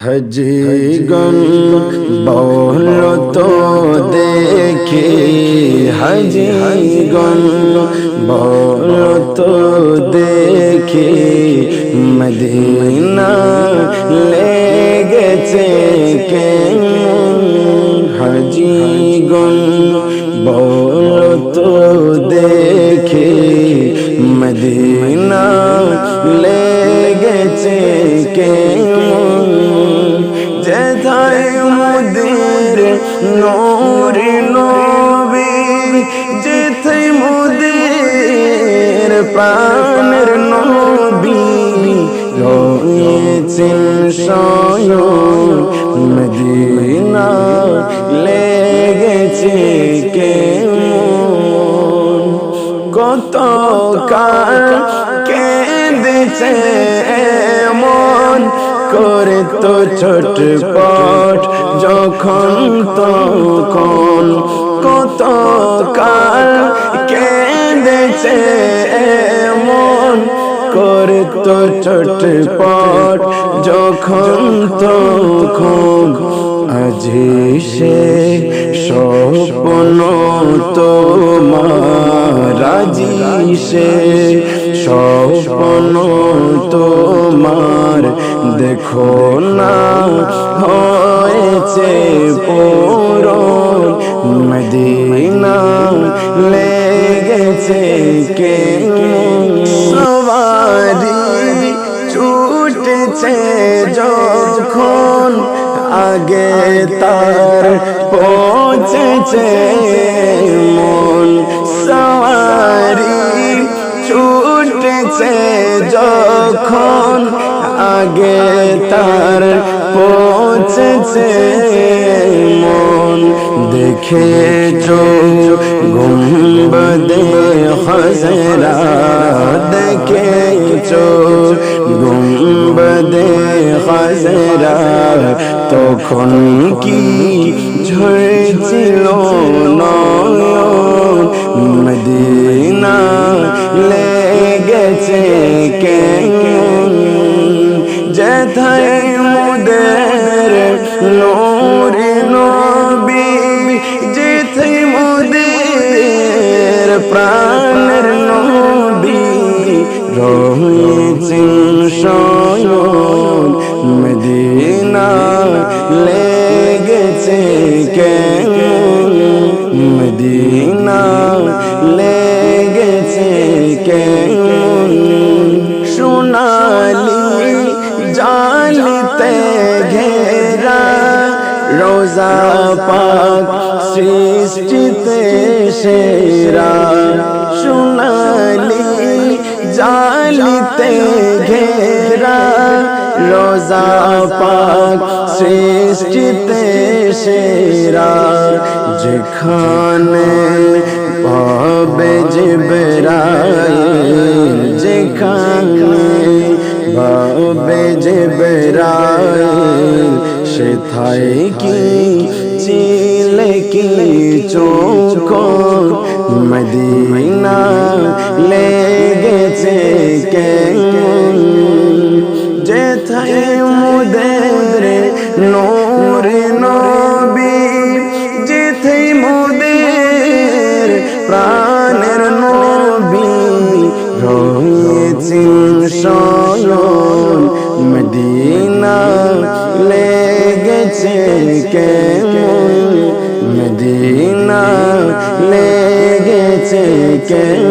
হজিগন বল তো দেখে হজিগন বল তো দেখে মদিনা লেগেছে কে হজিগন বল তো দেখে মদিনা লেগেছে কে মুদের নোরে নবী, যেথায় মুদের প্রাণের নবী রয়েছেন স্বয়ং। মদিনা লেগেছে কে কত কাল কেঁদেছে মন করে তো ছটপট যখন তখন কত কাল কেঁদেছে মন করে তো ছটপট যখন তখন আজি সে স্বপ্ন তোমার, আজি সে স্বপ্ন তোমার দেখো না হয়েছে পুর মদিনা লেগেছে কে সবারি ছুটেছে যখন আগে তার পৌঁছেছে। আগে তার পৌঁছেছে। মন দেখেছ গুম্বদে হজরা দেখেছ গুম্বদে হজরা। তখন কি ঝরেছিল নয়ন? মদিনা লেগেছে কে নোরে নবী যেথায় মুদের প্রাণের নবী রয়েছেন স্বয়ং মদিনা লেগেছে কে মদিনা লেগেছে কে রোজা পাক সৃষ্টিতে সেরা। সোনালি জালিতে ঘেরা। রোজা পাক সৃষ্টিতে সেরা। যেখানে পাবে যে বেড়ায় যেখানে পাবে যে বেড়ায় সেথায় কি চিলে কি চোখ মদিনা লেগেছে কে যেথায় মুদের নোরে নবী, যেথায় মুদের প্রাণের নবী রয়েছেন স্বয়ং মদিনা কে মদিনা লেগেছে কেন